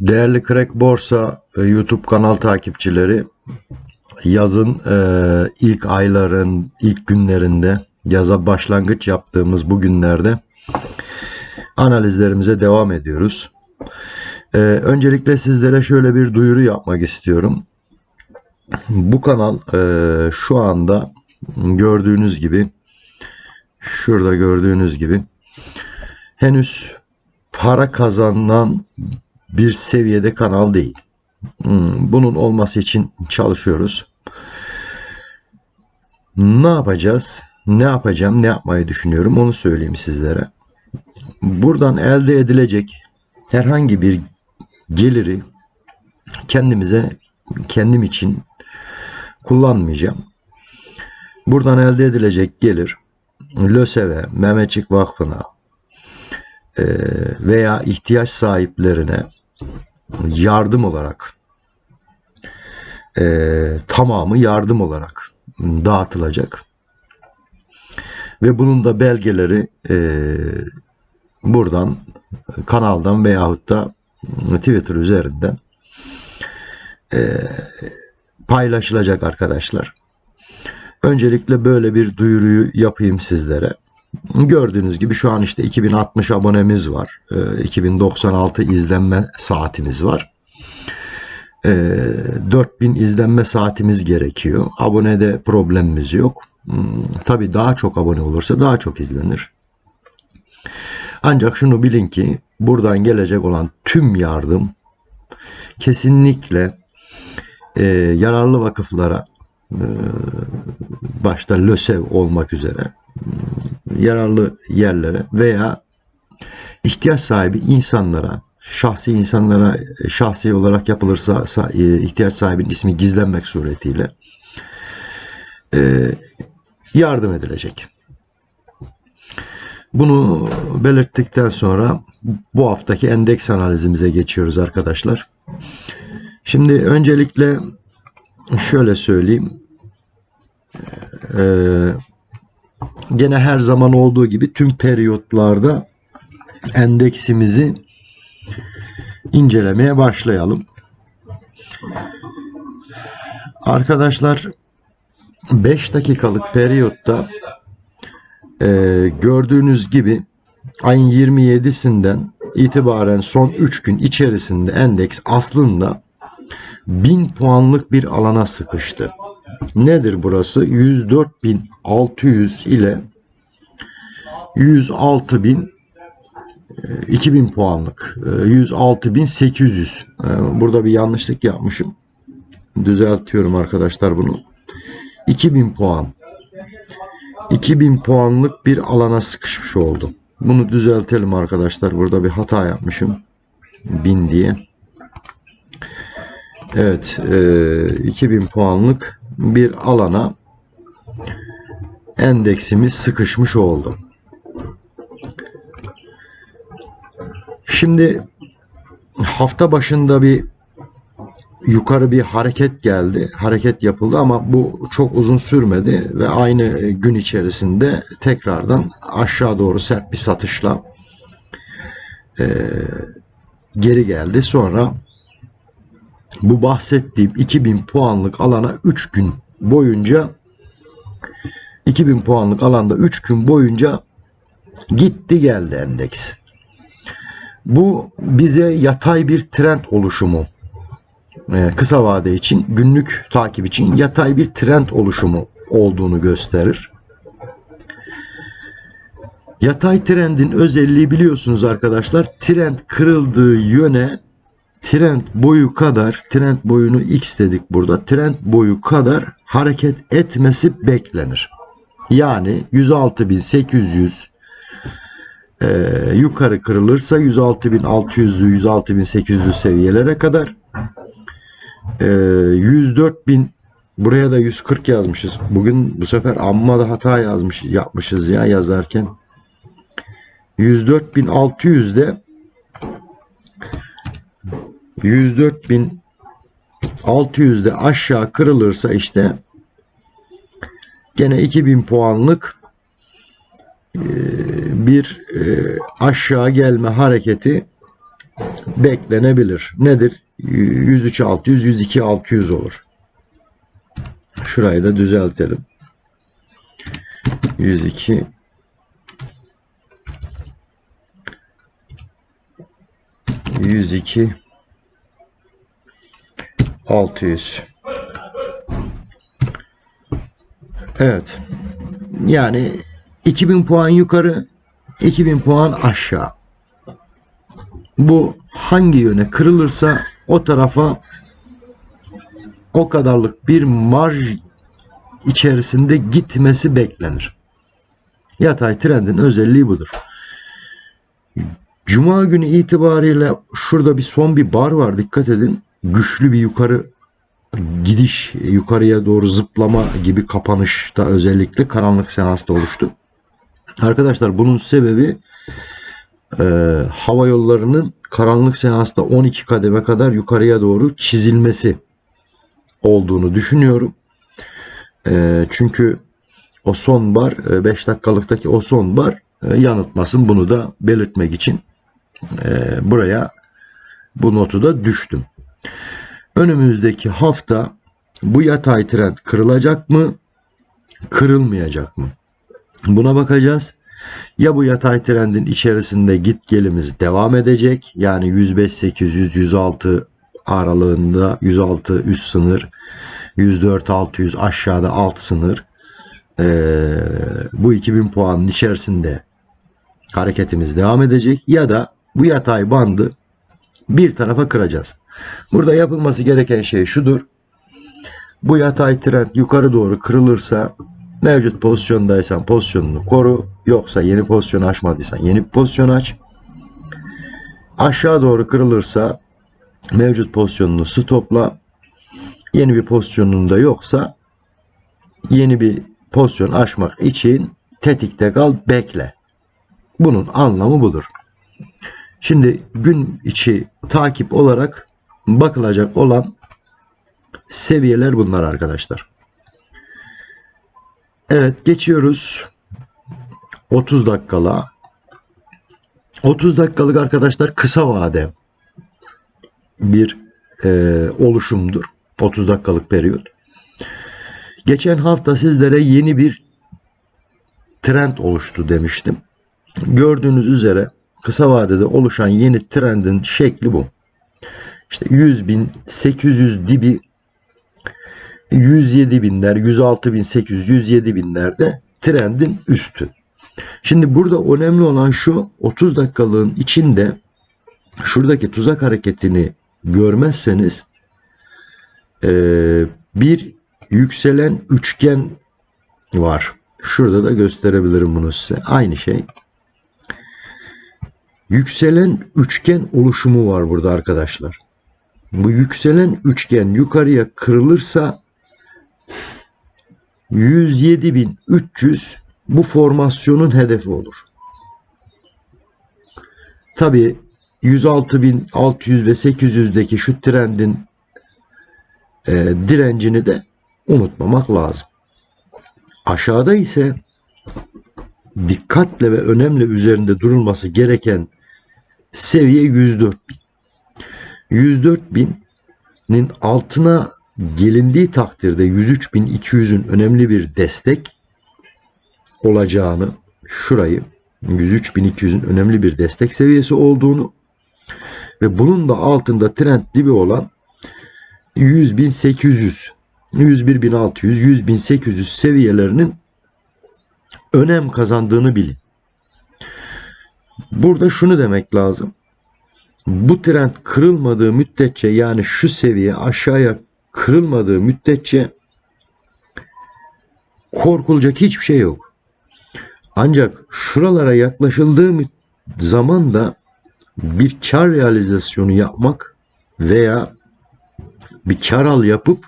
Değerli Crack Borsa e, YouTube kanal takipçileri yazın e, ilk ayların ilk günlerinde yaza başlangıç yaptığımız bu günlerde analizlerimize devam ediyoruz. E, öncelikle sizlere şöyle bir duyuru yapmak istiyorum. Bu kanal şu anda gördüğünüz gibi şurada gördüğünüz gibi henüz para kazanan bir seviyede kanal değil. Hmm, Bunun olması için çalışıyoruz. Ne yapacağız? Ne yapacağım? Ne yapmayı düşünüyorum? Onu söyleyeyim sizlere. Buradan elde edilecek herhangi bir geliri kendimize kendim için kullanmayacağım. Buradan elde edilecek gelir LÖSEV'e, Mehmetçik Vakfı'na e, veya ihtiyaç sahiplerine yardım olarak e, tamamı yardım olarak dağıtılacak. Ve bunun da belgeleri e, buradan kanaldan veyahut da Twitter üzerinden e, paylaşılacak arkadaşlar. Öncelikle böyle bir duyuruyu yapayım sizlere. Gördüğünüz gibi şu an işte 2060 abonemiz var. Ee, 2096 izlenme saatimiz var. Ee, 4000 izlenme saatimiz gerekiyor. Abonede problemimiz yok. Hmm, Tabii daha çok abone olursa daha çok izlenir. Ancak şunu bilin ki buradan gelecek olan tüm yardım kesinlikle e, yararlı vakıflara e, başta LÖSEV olmak üzere yararlı yerlere veya ihtiyaç sahibi insanlara, şahsi insanlara şahsi olarak yapılırsa sa- e, ihtiyaç sahibinin ismi gizlenmek suretiyle e, yardım edilecek. Bunu belirttikten sonra bu haftaki endeks analizimize geçiyoruz arkadaşlar. Şimdi öncelikle şöyle söyleyeyim. Ee, gene her zaman olduğu gibi tüm periyotlarda endeksimizi incelemeye başlayalım. Arkadaşlar 5 dakikalık periyotta e, gördüğünüz gibi ayın 27'sinden itibaren son 3 gün içerisinde endeks aslında 1000 puanlık bir alana sıkıştı. Nedir burası? 104.600 ile 106.000 e, 2000 puanlık. e, 106.800. E, Burada bir yanlışlık yapmışım. Düzeltiyorum arkadaşlar bunu. 2000 puan. 2000 puanlık bir alana sıkışmış oldum. Bunu düzeltelim arkadaşlar. Burada bir hata yapmışım. 1000 diye. Evet. e, 2000 puanlık bir alana endeksimiz sıkışmış oldu. Şimdi hafta başında bir yukarı bir hareket geldi. Hareket yapıldı ama bu çok uzun sürmedi ve aynı gün içerisinde tekrardan aşağı doğru sert bir satışla eee, geri geldi. Sonra bu bahsettiğim 2000 puanlık alana 3 gün boyunca 2000 puanlık alanda 3 gün boyunca gitti geldi endeks. Bu bize yatay bir trend oluşumu e, kısa vade için günlük takip için yatay bir trend oluşumu olduğunu gösterir. Yatay trendin özelliği biliyorsunuz arkadaşlar. Trend kırıldığı yöne trend boyu kadar trend boyunu x dedik burada. Trend boyu kadar hareket etmesi beklenir. Yani 106.800 e, yukarı kırılırsa 106.600'lü 106.800'lü seviyelere kadar e, 104.000 buraya da 140 yazmışız. Bugün bu sefer amma da hata yazmış yapmışız ya yazarken. 104.600'de 104.600'de aşağı kırılırsa işte gene 2000 puanlık e, bir e, aşağı gelme hareketi beklenebilir. Nedir? 103 600, 102 600 olur. Şurayı da düzeltelim. 102 102 600 Evet. Yani 2000 puan yukarı 2000 puan aşağı. Bu hangi yöne kırılırsa o tarafa o kadarlık bir marj içerisinde gitmesi beklenir. Yatay trendin özelliği budur. Cuma günü itibariyle şurada bir son bir bar var dikkat edin. Güçlü bir yukarı gidiş, yukarıya doğru zıplama gibi kapanışta özellikle karanlık seansta oluştu. Arkadaşlar bunun sebebi e, hava yollarının karanlık seansta 12 kademe kadar yukarıya doğru çizilmesi olduğunu düşünüyorum. E, çünkü o son bar 5 dakikalıktaki o son bar e, yanıltmasın bunu da belirtmek için e, buraya bu notu da düştüm. Önümüzdeki hafta bu yatay trend kırılacak mı? Kırılmayacak mı? Buna bakacağız. Ya bu yatay trendin içerisinde git gelimiz devam edecek. Yani 105 800 106 aralığında 106 üst sınır 104 600 aşağıda alt sınır ee, bu 2000 puanın içerisinde hareketimiz devam edecek ya da bu yatay bandı bir tarafa kıracağız. Burada yapılması gereken şey şudur. Bu yatay trend yukarı doğru kırılırsa mevcut pozisyondaysan pozisyonunu koru. Yoksa yeni pozisyon açmadıysan yeni bir pozisyon aç. Aşağı doğru kırılırsa mevcut pozisyonunu stopla. Yeni bir pozisyonun da yoksa yeni bir pozisyon açmak için tetikte kal bekle. Bunun anlamı budur. Şimdi gün içi takip olarak bakılacak olan seviyeler bunlar arkadaşlar. Evet geçiyoruz 30 dakikala. 30 dakikalık arkadaşlar kısa vade bir e, oluşumdur. 30 dakikalık periyot. Geçen hafta sizlere yeni bir trend oluştu demiştim. Gördüğünüz üzere kısa vadede oluşan yeni trendin şekli bu. İşte 100 bin, 800 dibi 107 binler, 106 bin 800, 107 binlerde trendin üstü. Şimdi burada önemli olan şu 30 dakikalığın içinde şuradaki tuzak hareketini görmezseniz e, bir yükselen üçgen var. Şurada da gösterebilirim bunu size. Aynı şey. Yükselen üçgen oluşumu var burada arkadaşlar. Bu yükselen üçgen yukarıya kırılırsa 107.300 bu formasyonun hedefi olur. Tabi 106.600 ve 800'deki şu trendin e, direncini de unutmamak lazım. Aşağıda ise dikkatle ve önemli üzerinde durulması gereken seviye 104 bin. 104 binin altına gelindiği takdirde 103.200'ün önemli bir destek olacağını şurayı 103.200'ün önemli bir destek seviyesi olduğunu ve bunun da altında trend dibi olan 100.800 101.600 100.800 seviyelerinin önem kazandığını bilin. Burada şunu demek lazım. Bu trend kırılmadığı müddetçe yani şu seviye aşağıya kırılmadığı müddetçe korkulacak hiçbir şey yok. Ancak şuralara yaklaşıldığı zaman da bir kar realizasyonu yapmak veya bir kar al yapıp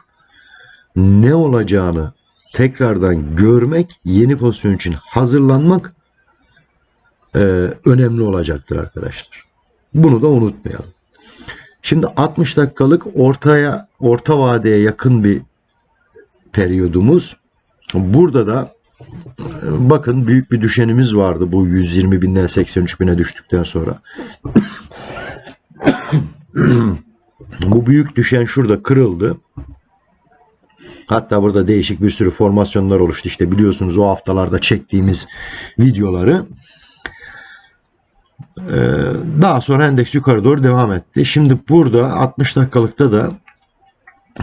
ne olacağını tekrardan görmek, yeni pozisyon için hazırlanmak e, önemli olacaktır arkadaşlar. Bunu da unutmayalım. Şimdi 60 dakikalık ortaya orta vadeye yakın bir periyodumuz. Burada da bakın büyük bir düşenimiz vardı bu 120 binden 83 bine düştükten sonra. Bu büyük düşen şurada kırıldı. Hatta burada değişik bir sürü formasyonlar oluştu. İşte biliyorsunuz o haftalarda çektiğimiz videoları. Ee, daha sonra endeks yukarı doğru devam etti. Şimdi burada 60 dakikalıkta da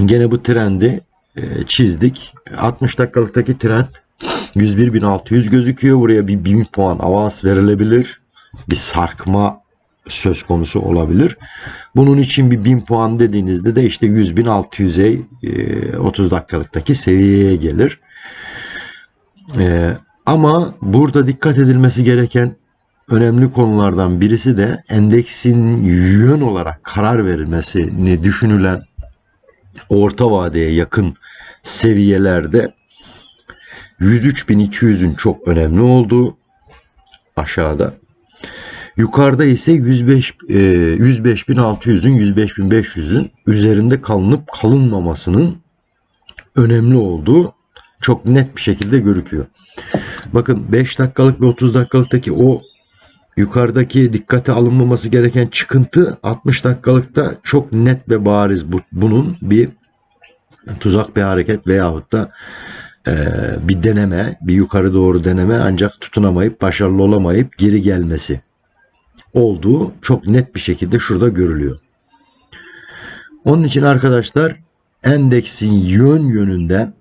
gene bu trendi e, çizdik. 60 dakikalıktaki trend 101.600 gözüküyor. Buraya bir 1000 puan avans verilebilir. Bir sarkma söz konusu olabilir. Bunun için bir 1000 puan dediğinizde de işte 100.600'e e, 30 dakikalıktaki seviyeye gelir. E, ama burada dikkat edilmesi gereken önemli konulardan birisi de endeksin yön olarak karar verilmesini düşünülen orta vadeye yakın seviyelerde 103.200'ün çok önemli olduğu aşağıda. Yukarıda ise 105 e, 105.600'ün 105.500'ün üzerinde kalınıp kalınmamasının önemli olduğu çok net bir şekilde görüküyor. Bakın 5 dakikalık ve 30 dakikalıktaki o yukarıdaki dikkate alınmaması gereken çıkıntı 60 dakikalıkta çok net ve bariz bu, bunun bir tuzak bir hareket veyahut da e, bir deneme, bir yukarı doğru deneme ancak tutunamayıp başarılı olamayıp geri gelmesi olduğu çok net bir şekilde şurada görülüyor. Onun için arkadaşlar endeksin yön yönünden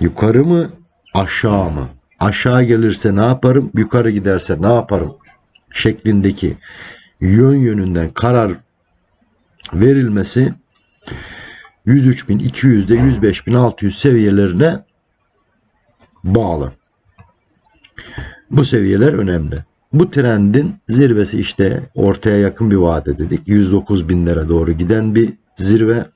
yukarı mı aşağı mı? Aşağı gelirse ne yaparım? Yukarı giderse ne yaparım? Şeklindeki yön yönünden karar verilmesi 103.200'de 105.600 seviyelerine bağlı. Bu seviyeler önemli. Bu trendin zirvesi işte ortaya yakın bir vade dedik. 109 binlere doğru giden bir zirve.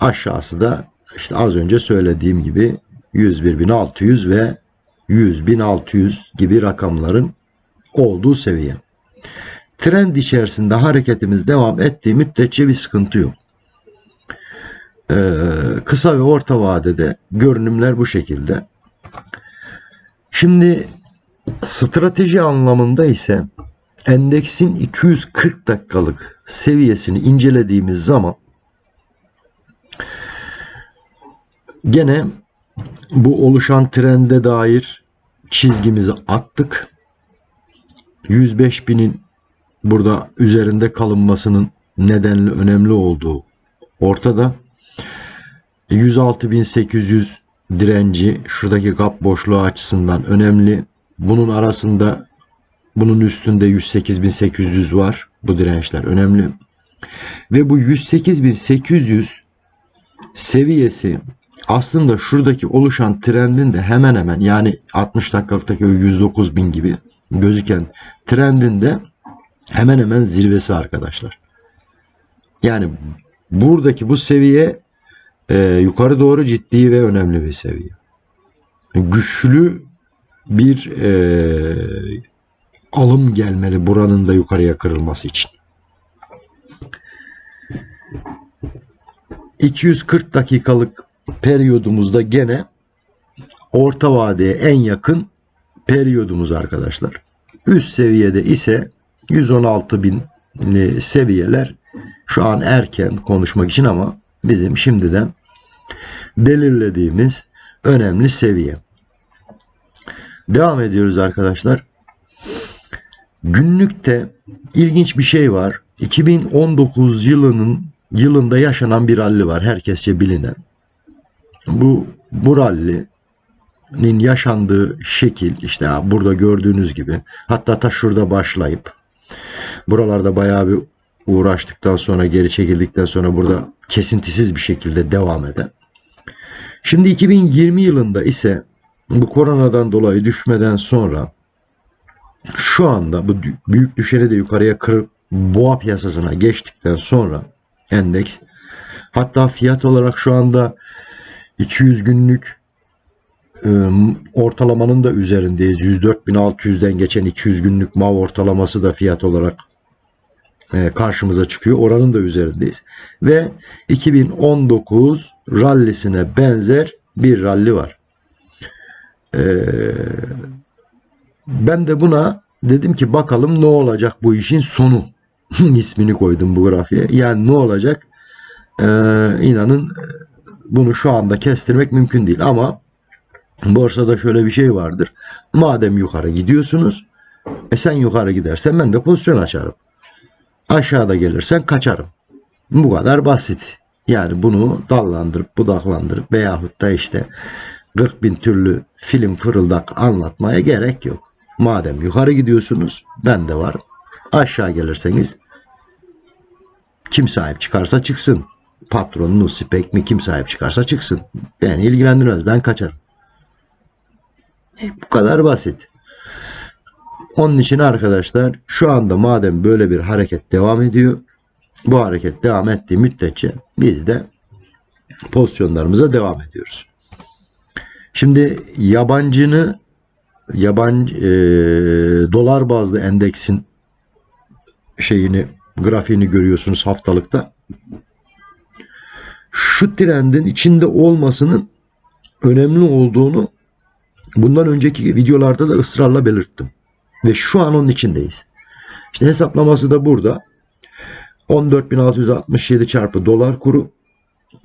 Aşağısı da işte az önce söylediğim gibi 101.600 ve 100.600 gibi rakamların olduğu seviye. Trend içerisinde hareketimiz devam ettiği müddetçe bir sıkıntı yok. Ee, kısa ve orta vadede görünümler bu şekilde. Şimdi strateji anlamında ise endeksin 240 dakikalık seviyesini incelediğimiz zaman gene bu oluşan trende dair çizgimizi attık. 105 binin burada üzerinde kalınmasının nedenli önemli olduğu ortada. 106.800 direnci şuradaki gap boşluğu açısından önemli. Bunun arasında bunun üstünde 108.800 var. Bu dirençler önemli. Ve bu 108.800 seviyesi aslında şuradaki oluşan trendin de hemen hemen yani 60 dakikalıktaki o 109.000 gibi gözüken trendinde hemen hemen zirvesi arkadaşlar. Yani buradaki bu seviye e, yukarı doğru ciddi ve önemli bir seviye. Güçlü bir e, alım gelmeli buranın da yukarıya kırılması için. 240 dakikalık periyodumuzda gene orta vadeye en yakın periyodumuz arkadaşlar. Üst seviyede ise 116 bin seviyeler şu an erken konuşmak için ama bizim şimdiden belirlediğimiz önemli seviye. Devam ediyoruz arkadaşlar. Günlükte ilginç bir şey var. 2019 yılının yılında yaşanan bir ralli var. Herkesçe bilinen. Bu bu rallinin yaşandığı şekil işte burada gördüğünüz gibi hatta ta şurada başlayıp buralarda bayağı bir uğraştıktan sonra geri çekildikten sonra burada kesintisiz bir şekilde devam eden. Şimdi 2020 yılında ise bu koronadan dolayı düşmeden sonra şu anda bu büyük düşeni de yukarıya kırıp boğa piyasasına geçtikten sonra endeks hatta fiyat olarak şu anda 200 günlük ortalamanın da üzerindeyiz. 104.600'den geçen 200 günlük MAV ortalaması da fiyat olarak e, karşımıza çıkıyor. Oranın da üzerindeyiz. Ve 2019 rallisine benzer bir ralli var. E, ben de buna dedim ki bakalım ne olacak bu işin sonu. ismini koydum bu grafiğe. Yani ne olacak? Ee, inanın e, bunu şu anda kestirmek mümkün değil ama borsada şöyle bir şey vardır. Madem yukarı gidiyorsunuz e sen yukarı gidersen ben de pozisyon açarım. Aşağıda gelirsen kaçarım. Bu kadar basit. Yani bunu dallandırıp budaklandırıp veyahut da işte 40 bin türlü film fırıldak anlatmaya gerek yok. Madem yukarı gidiyorsunuz ben de varım. Aşağı gelirseniz kim sahip çıkarsa çıksın. Patronunuz, spek mi kim sahip çıkarsa çıksın. Beni ilgilendirmez. Ben kaçarım. Bu kadar basit. Onun için arkadaşlar şu anda madem böyle bir hareket devam ediyor bu hareket devam ettiği müddetçe biz de pozisyonlarımıza devam ediyoruz. Şimdi yabancını yabancı e, dolar bazlı endeksin şeyini grafiğini görüyorsunuz haftalıkta. Şu trendin içinde olmasının önemli olduğunu bundan önceki videolarda da ısrarla belirttim. Ve şu an onun içindeyiz. İşte hesaplaması da burada. 14.667 çarpı dolar kuru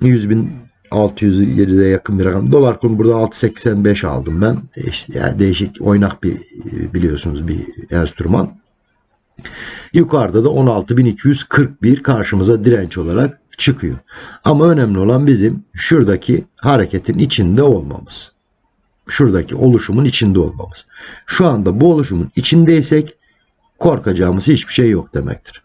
100.607'ye yakın bir rakam. Dolar kuru burada 6.85 aldım ben. E İşte yani değişik oynak bir biliyorsunuz bir enstrüman. Yukarıda da 16.241 karşımıza direnç olarak çıkıyor. Ama önemli olan bizim şuradaki hareketin içinde olmamız. Şuradaki oluşumun içinde olmamız. Şu anda bu oluşumun içindeysek korkacağımız hiçbir şey yok demektir.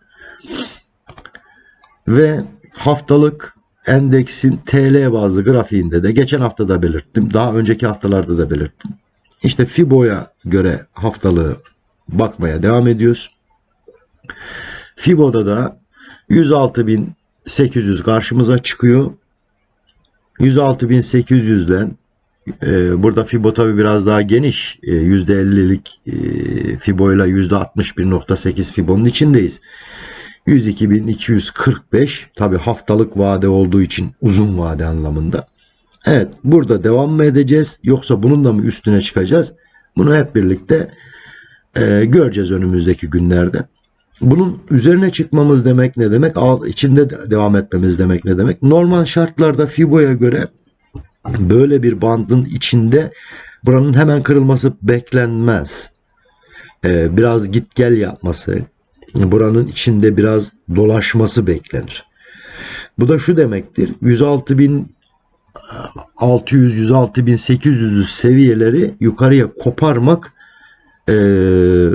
Ve haftalık endeksin TL bazlı grafiğinde de geçen hafta da belirttim. Daha önceki haftalarda da belirttim. İşte Fibo'ya göre haftalığı bakmaya devam ediyoruz. Fibo'da da 106.800 karşımıza çıkıyor. 106.800'den e, burada Fibo tabi biraz daha geniş. E, %50'lik e, Fibo ile %61.8 Fibo'nun içindeyiz. 102.245 tabi haftalık vade olduğu için uzun vade anlamında. Evet burada devam mı edeceğiz yoksa bunun da mı üstüne çıkacağız? Bunu hep birlikte e, göreceğiz önümüzdeki günlerde. Bunun üzerine çıkmamız demek ne demek? Al, içinde de devam etmemiz demek ne demek? Normal şartlarda Fibo'ya göre böyle bir bandın içinde buranın hemen kırılması beklenmez. Ee, biraz git gel yapması, buranın içinde biraz dolaşması beklenir. Bu da şu demektir. 106.600 106.800 seviyeleri yukarıya koparmak e,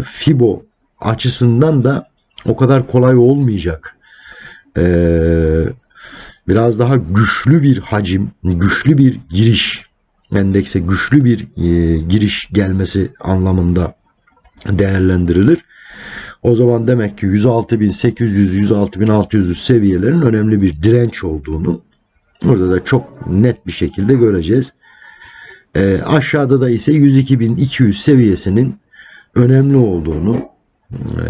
Fibo açısından da o kadar kolay olmayacak. Ee, biraz daha güçlü bir hacim, güçlü bir giriş, endekse güçlü bir e, giriş gelmesi anlamında değerlendirilir. O zaman demek ki 106.800-106.600 seviyelerin önemli bir direnç olduğunu burada da çok net bir şekilde göreceğiz. E, aşağıda da ise 102.200 seviyesinin önemli olduğunu e,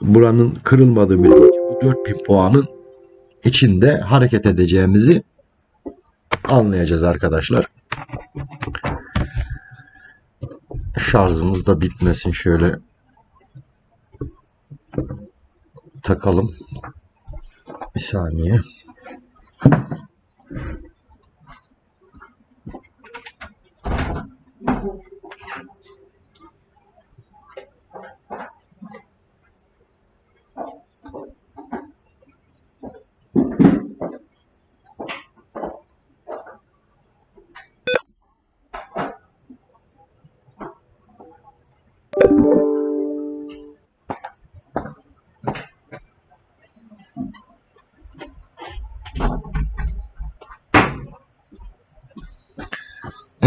buranın kırılmadığı müddetçe bu 4000 puanın içinde hareket edeceğimizi anlayacağız arkadaşlar. Şarjımız da bitmesin şöyle takalım. Bir saniye.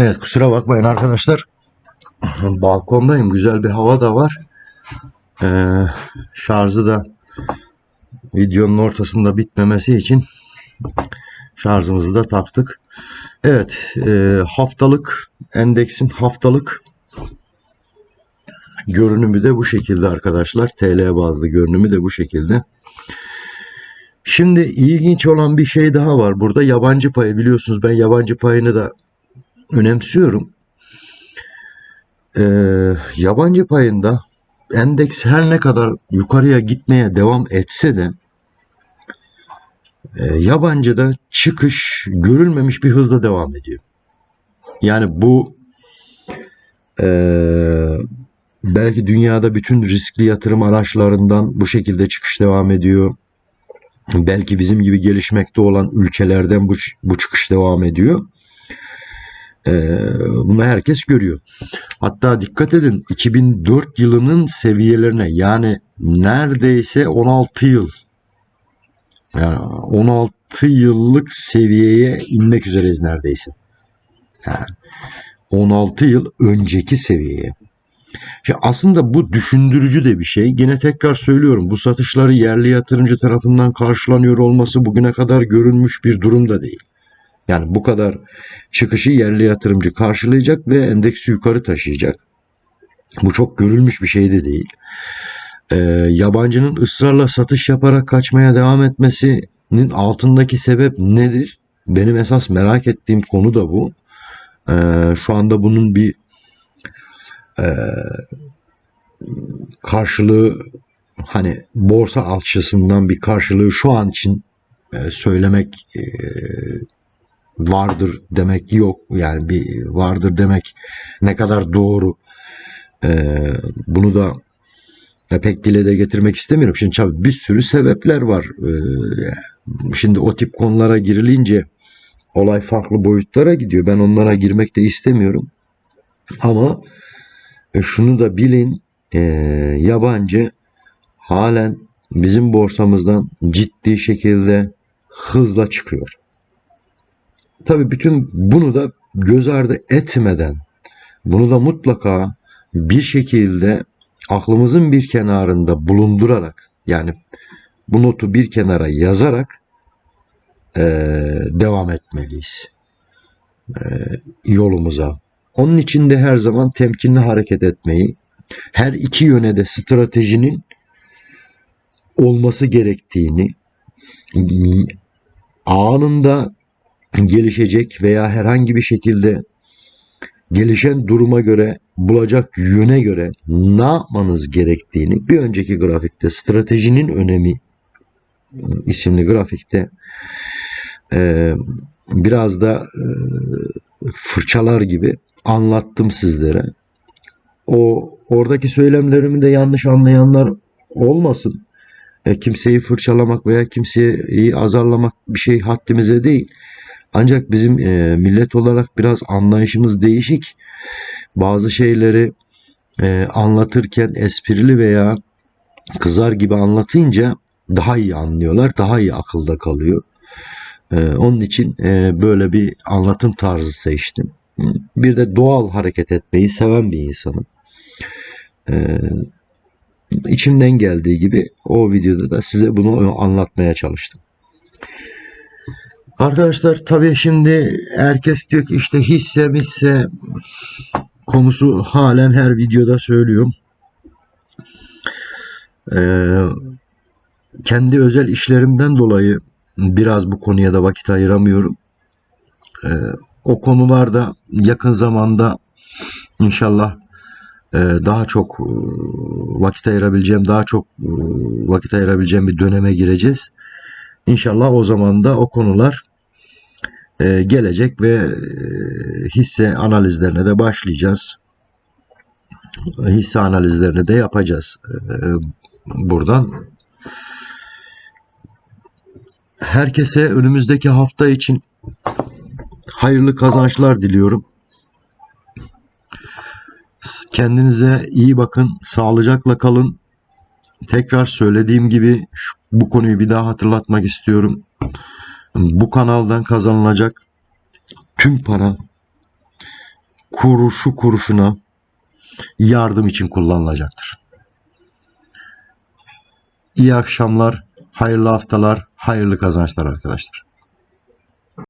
Evet kusura bakmayın arkadaşlar. Balkondayım. Güzel bir hava da var. Ee, şarjı da videonun ortasında bitmemesi için şarjımızı da taktık. Evet e, haftalık endeksin haftalık görünümü de bu şekilde arkadaşlar. TL bazlı görünümü de bu şekilde. Şimdi ilginç olan bir şey daha var. Burada yabancı payı biliyorsunuz ben yabancı payını da önemsiyorum. Ee, yabancı payında endeks her ne kadar yukarıya gitmeye devam etse de e, yabancıda çıkış görülmemiş bir hızla devam ediyor. Yani bu e, belki dünyada bütün riskli yatırım araçlarından bu şekilde çıkış devam ediyor. Belki bizim gibi gelişmekte olan ülkelerden bu, bu çıkış devam ediyor. Ee, bunu herkes görüyor. Hatta dikkat edin 2004 yılının seviyelerine yani neredeyse 16 yıl yani 16 yıllık seviyeye inmek üzereyiz neredeyse. Yani 16 yıl önceki seviyeye. Şimdi aslında bu düşündürücü de bir şey. Yine tekrar söylüyorum bu satışları yerli yatırımcı tarafından karşılanıyor olması bugüne kadar görülmüş bir durum da değil. Yani bu kadar çıkışı yerli yatırımcı karşılayacak ve endeksi yukarı taşıyacak. Bu çok görülmüş bir şey de değil. Ee, yabancının ısrarla satış yaparak kaçmaya devam etmesinin altındaki sebep nedir? Benim esas merak ettiğim konu da bu. Ee, şu anda bunun bir e, karşılığı hani borsa alçısından bir karşılığı şu an için e, söylemek e, vardır demek yok. Yani bir vardır demek ne kadar doğru. E, bunu da e, pek dile de getirmek istemiyorum. Şimdi tabii bir sürü sebepler var. E, şimdi o tip konulara girilince olay farklı boyutlara gidiyor. Ben onlara girmek de istemiyorum. Ama e, şunu da bilin e, yabancı halen bizim borsamızdan ciddi şekilde hızla çıkıyor. Tabii bütün bunu da göz ardı etmeden bunu da mutlaka bir şekilde aklımızın bir kenarında bulundurarak yani bu notu bir kenara yazarak e, devam etmeliyiz e, yolumuza. Onun için de her zaman temkinli hareket etmeyi, her iki yöne de stratejinin olması gerektiğini, anında gelişecek veya herhangi bir şekilde gelişen duruma göre bulacak yöne göre ne yapmanız gerektiğini bir önceki grafikte stratejinin önemi isimli grafikte e, biraz da e, fırçalar gibi anlattım sizlere. O oradaki söylemlerimi de yanlış anlayanlar olmasın. E, kimseyi fırçalamak veya kimseyi azarlamak bir şey haddimize değil. Ancak bizim e, millet olarak biraz anlayışımız değişik. Bazı şeyleri e, anlatırken esprili veya kızar gibi anlatınca daha iyi anlıyorlar, daha iyi akılda kalıyor. E, onun için e, böyle bir anlatım tarzı seçtim. Bir de doğal hareket etmeyi seven bir insanım. E, içimden geldiği gibi o videoda da size bunu anlatmaya çalıştım. Arkadaşlar tabii şimdi herkes diyor ki işte hisse misse konusu halen her videoda söylüyorum. Ee, kendi özel işlerimden dolayı biraz bu konuya da vakit ayıramıyorum. Ee, o konularda yakın zamanda inşallah e, daha çok e, vakit ayırabileceğim, daha çok e, vakit ayırabileceğim bir döneme gireceğiz. İnşallah o zaman da o konular e, gelecek ve e, hisse analizlerine de başlayacağız. Hisse analizlerini de yapacağız e, buradan. Herkese önümüzdeki hafta için hayırlı kazançlar diliyorum. Kendinize iyi bakın, sağlıcakla kalın. Tekrar söylediğim gibi şu, bu konuyu bir daha hatırlatmak istiyorum. Bu kanaldan kazanılacak tüm para kuruşu kuruşuna yardım için kullanılacaktır. İyi akşamlar, hayırlı haftalar, hayırlı kazançlar arkadaşlar.